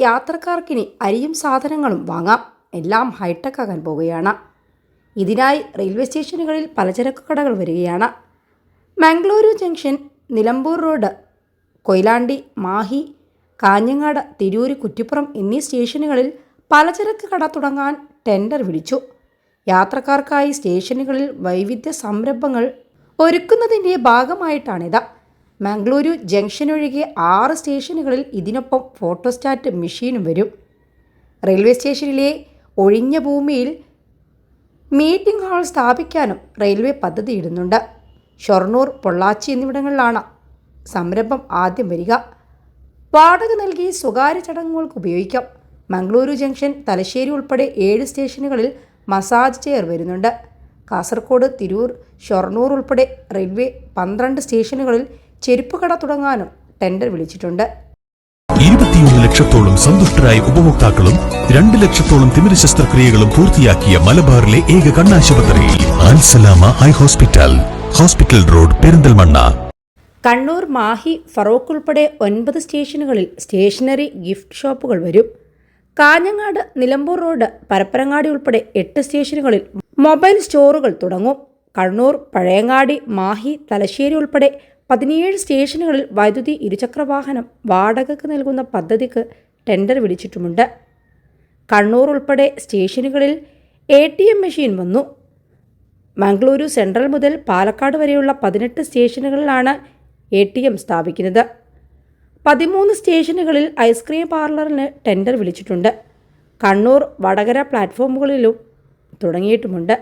യാത്രക്കാർക്കിനി അരിയും സാധനങ്ങളും വാങ്ങാം. എല്ലാം ഹൈടെക് ആകാൻ പോവുകയാണ്. ഇതിനായി റെയിൽവേ സ്റ്റേഷനുകളിൽ പലചരക്ക് കടകൾ വരികയാണ്. മംഗളൂരു ജംഗ്ഷൻ നിലമ്പൂർ റോഡ് കൊയിലാണ്ടി മാഹി കാഞ്ഞങ്ങാട് തിരൂര് കുറ്റിപ്പുറം എന്നീ സ്റ്റേഷനുകളിൽ പലചരക്ക് കട തുടങ്ങാൻ ടെൻഡർ വിളിച്ചു യാത്രക്കാർക്കായി സ്റ്റേഷനുകളിൽ വൈവിധ്യ സംരംഭങ്ങൾ ഒരുക്കുന്നതിന്റെ ഭാഗമായിട്ടാണിത്. മംഗളൂരു ജംഗ്ഷൻ ഒഴികെ ആറ് സ്റ്റേഷനുകളിൽ ഇതിനൊപ്പം ഫോട്ടോസ്റ്റാറ്റ് മെഷീനും വരും. റെയിൽവേ സ്റ്റേഷനിലെ ഒഴിഞ്ഞ ഭൂമിയിൽ മീറ്റിംഗ് ഹാൾ സ്ഥാപിക്കാനും റെയിൽവേ പദ്ധതിയിടുന്നുണ്ട് ഷൊർണൂർ പൊള്ളാച്ചി എന്നിവിടങ്ങളിലാണ് സംരംഭം ആദ്യം വരിക. വാടക നൽകി സ്വകാര്യ ചടങ്ങുകൾക്ക് ഉപയോഗിക്കാം. മംഗളൂരു ജംഗ്ഷൻ തലശ്ശേരി ഉൾപ്പെടെ ഏഴ് സ്റ്റേഷനുകളിൽ മസാജ് ചെയർ വരുന്നുണ്ട്. കാസർഗോഡ് തിരൂർ ഷൊർണൂർ ഉൾപ്പെടെ റെയിൽവേ പന്ത്രണ്ട് സ്റ്റേഷനുകളിൽ ചെരുപ്പ് കട തുടങ്ങാനും ടെൻഡർ വിളിച്ചിട്ടുണ്ട്. ഇരുപത്തിയൊന്ന് ലക്ഷത്തോളം സന്തുഷ്ടരായ ഉപഭോക്താക്കളും രണ്ട് ലക്ഷത്തോളം തിമിര ശസ്ത്രക്രിയകളും പൂർത്തിയാക്കിയ മലബാറിലെ ഏക കണ്ണാശുപത്രി Ansalama eye hospital hospital road Perinthalmanna. Kannur Mahe Feroke ഉൾപ്പെടെ ഒൻപത് സ്റ്റേഷനുകളിൽ സ്റ്റേഷനറി ഗിഫ്റ്റ് ഷോപ്പുകൾ വരും. കാഞ്ഞങ്ങാട് നിലമ്പൂർ റോഡ് പരപ്പരങ്ങാടി ഉൾപ്പെടെ എട്ട് സ്റ്റേഷനുകളിൽ മൊബൈൽ സ്റ്റോറുകൾ തുടങ്ങും. കണ്ണൂർ പഴയങ്ങാടി മാഹി തലശ്ശേരി ഉൾപ്പെടെ പതിനേഴ് സ്റ്റേഷനുകളിൽ വൈദ്യുതി ഇരുചക്രവാഹനം വാടകയ്ക്ക് നൽകുന്ന പദ്ധതിക്ക് ടെൻഡർ വിളിച്ചിട്ടുമുണ്ട് കണ്ണൂർ ഉൾപ്പെടെ സ്റ്റേഷനുകളിൽ എ ടി എം മെഷീൻ വന്നു. മംഗളൂരു സെൻട്രൽ മുതൽ പാലക്കാട് വരെയുള്ള പതിനെട്ട് സ്റ്റേഷനുകളിലാണ് എ ടി എം സ്ഥാപിക്കുന്നത്. പതിമൂന്ന് സ്റ്റേഷനുകളിൽ ഐസ്ക്രീം പാർലറിന് ടെൻഡർ വിളിച്ചിട്ടുണ്ട്. കണ്ണൂർ വടകര പ്ലാറ്റ്ഫോമുകളിലും തുടങ്ങിയിട്ടുമുണ്ട്.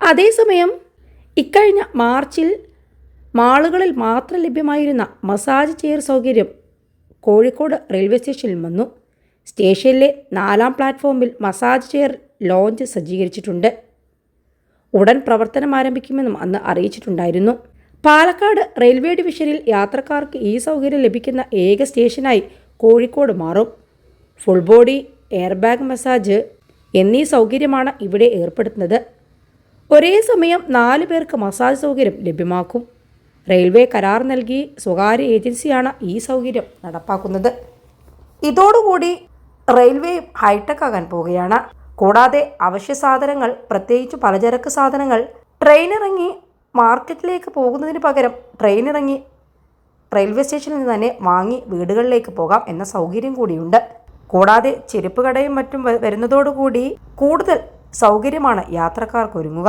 അതേസമയം ഇക്കഴിഞ്ഞ മാർച്ചിൽ മാളുകളിൽ മാത്രം ലഭ്യമായിരുന്ന മസാജ് ചെയർ സൗകര്യം കോഴിക്കോട് റെയിൽവേ സ്റ്റേഷനിൽ വന്നു. സ്റ്റേഷനിലെ നാലാം പ്ലാറ്റ്ഫോമിൽ മസാജ് ചെയർ ലോഞ്ച് സജ്ജീകരിച്ചിട്ടുണ്ട്. ഉടൻ പ്രവർത്തനം ആരംഭിക്കുമെന്നും അന്ന് അറിയിച്ചിട്ടുണ്ടായിരുന്നു. പാലക്കാട് റെയിൽവേ ഡിവിഷനിൽ യാത്രക്കാർക്ക് ഈ സൗകര്യം ലഭിക്കുന്ന ഏക സ്റ്റേഷനായി കോഴിക്കോട് മാറും. Full body air bag massage എന്നീ സൗകര്യമാണ് ഇവിടെ ഏർപ്പെടുത്തുന്നത്. ഒരേ സമയം നാല് പേർക്ക് മസാജ് സൗകര്യം ലഭ്യമാക്കും. റെയിൽവേ കരാർ നൽകി സ്വകാര്യ ഏജൻസിയാണ് ഈ സൗകര്യം നടപ്പാക്കുന്നത്. ഇതോടുകൂടി റെയിൽവേ ഹൈടെക് ആകാൻ പോവുകയാണ്. കൂടാതെ അവശ്യ സാധനങ്ങൾ പ്രത്യേകിച്ച് പലചരക്ക് സാധനങ്ങൾ ട്രെയിൻ ഇറങ്ങി മാർക്കറ്റിലേക്ക് പോകുന്നതിന് പകരം ട്രെയിൻ ഇറങ്ങി റെയിൽവേ സ്റ്റേഷനിൽ നിന്ന് തന്നെ വാങ്ങി വീടുകളിലേക്ക് പോകാം എന്ന സൗകര്യം കൂടിയുണ്ട്. കൂടാതെ ചെരുപ്പ് കടയും മറ്റും വരുന്നതോടുകൂടി കൂടുതൽ സൗകര്യമാണ് യാത്രക്കാർക്ക് ഒരുങ്ങുക.